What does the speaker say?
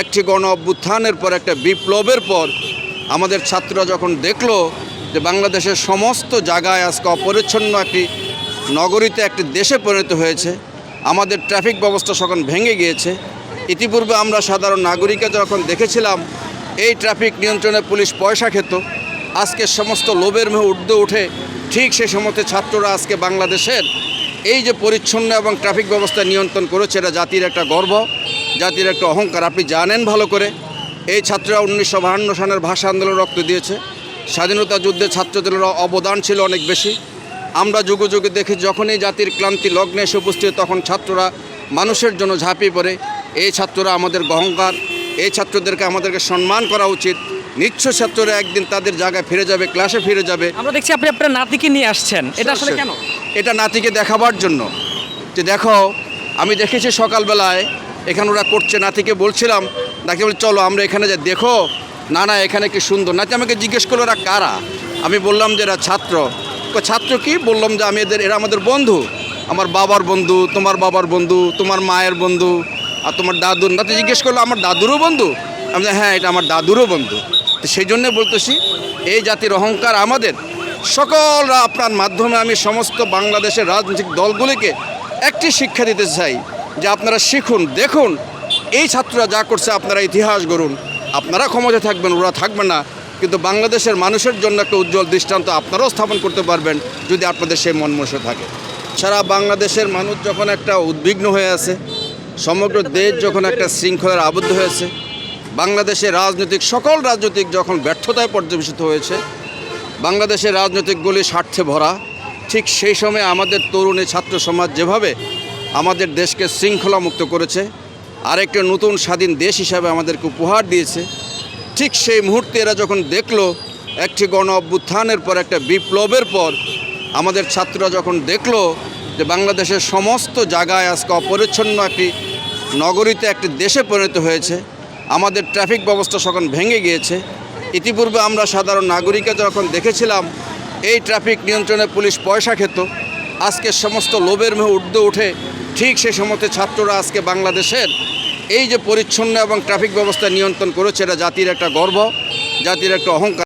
একটি গণ অভ্যুত্থানের পর, একটা বিপ্লবের পর আমাদের ছাত্ররা যখন দেখল যে বাংলাদেশের সমস্ত জায়গায় আজকে অপরিচ্ছন্ন একটি নগরীতে একটি দেশে পরিণত হয়েছে, আমাদের ট্রাফিক ব্যবস্থা যখন ভেঙে গিয়েছে, ইতিপূর্বে আমরা সাধারণ নাগরিকরা যখন দেখেছিলাম, এই ট্রাফিক নিয়ন্ত্রণে পুলিশ পয়সা খেত, আজকে সমস্ত লোভের মুহে উর্ধে উঠে ঠিক সে সমস্ত ছাত্ররা আজকে বাংলাদেশের এই যে পরিচ্ছন্ন এবং ট্রাফিক ব্যবস্থা নিয়ন্ত্রণ করেছে, এটা জাতির একটা গর্ব। জাতির একটা অহংকার আপনি জানেন ভালো করে। এই ছাত্ররা উনিশশো বাহান্ন সালের ভাষা আন্দোলন রক্ত দিয়েছে। স্বাধীনতা যুদ্ধে ছাত্রদের অবদান ছিল অনেক বেশি। আমরা যুগে যুগে দেখি যখনই জাতির ক্লান্তি লগ্নে এসে উপস্থিত তখন ছাত্ররা মানুষের জন্য ঝাঁপিয়ে পড়ে। এই ছাত্ররা আমাদের অহংকার এই ছাত্রদেরকে আমাদেরকে সম্মান করা উচিত। নিশ্চয় ছাত্ররা একদিন তাদের জায়গায় ফিরে যাবে ক্লাসে ফিরে যাবে। আমরা দেখছি আপনি আপনার নাতিকে নিয়ে আসছেন। এটা আসলে কেন? এটা নাতিকে দেখাবার জন্য। যে দেখো আমি দেখেছি সকালবেলায়, এখানে ওরা করছে, নাতিকে বলছিলাম নাকি বলে চলো, আমরা এখানে যে দেখো, না না, এখানে কি সুন্দর। নাতি আমাকে জিজ্ঞেস করল, ওরা কারা? আমি বললাম যে, এরা ছাত্র। ছাত্র কি? বললাম যে, আমি এদের, এরা আমাদের বন্ধু। আমার বাবার বন্ধু, তোমার বাবার বন্ধু, তোমার মায়ের বন্ধু, আর তোমার দাদুর। নাতি জিজ্ঞেস করল, আমার দাদুরও বন্ধু? আমি হ্যাঁ এটা আমার দাদুরও বন্ধু। তো সেই জন্যে বলতেছি, এই জাতির অহংকার আমাদের। সকল আপনার মাধ্যমে আমি সমস্ত বাংলাদেশের রাজনৈতিক দলগুলিকে একটি শিক্ষা দিতে চাই যে আপনারা শিখুন, দেখুন। এই ছাত্ররা যা করছে আপনারা ইতিহাস গড়ুন। আপনারা ক্ষমতা থাকবেন, ওরা থাকবে না। কিন্তু বাংলাদেশের মানুষের জন্য একটা উজ্জ্বল দৃষ্টান্ত আপনারাও স্থাপন করতে পারবেন যদি আপনাদের সেই মন মনসা থাকে। সারা বাংলাদেশের মানুষ যখন একটা উদ্বিগ্ন হয়ে আছে, সমগ্র দেশ যখন একটা শৃঙ্খলার আবদ্ধ হয়েছে বাংলাদেশের রাজনৈতিক, সকল রাজনৈতিক যখন ব্যর্থতায় পর্যবেসিত হয়েছে, বাংলাদেশের রাজনৈতিকগুলি স্বার্থে ভরা ঠিক সেই সময় আমাদের তরুণী ছাত্র সমাজ যেভাবে আমাদের দেশকে শৃঙ্খলা মুক্ত করেছে, আরেকটা নতুন স্বাধীন দেশ হিসাবে আমাদেরকে উপহার দিয়েছে, ঠিক সেই মুহূর্তে এরা যখন দেখল একটি গণ অভ্যুত্থানের পর, একটা বিপ্লবের পর, আমাদের ছাত্ররা যখন দেখল যে বাংলাদেশের সমস্ত জায়গায় আজকে অপরিচ্ছন্ন একটি নগরীতে একটি দেশে পরিণত হয়েছে, আমাদের ট্রাফিক ব্যবস্থা যখন ভেঙে গিয়েছে, ইতিপূর্বে আমরা সাধারণ নাগরিকরা যখন দেখেছিলাম এই ট্রাফিক নিয়ন্ত্রণে পুলিশ পয়সা খেত। আজকে সমস্ত লোভের মেহ উর্ধে উঠে ঠিক সে সমস্ত ছাত্ররা আজকে বাংলাদেশের এই যে পরিচ্ছন্ন এবং ট্রাফিক ব্যবস্থা নিয়ন্ত্রণ করেছে, এটা জাতির একটা গর্ব, জাতির একটা অহংকার।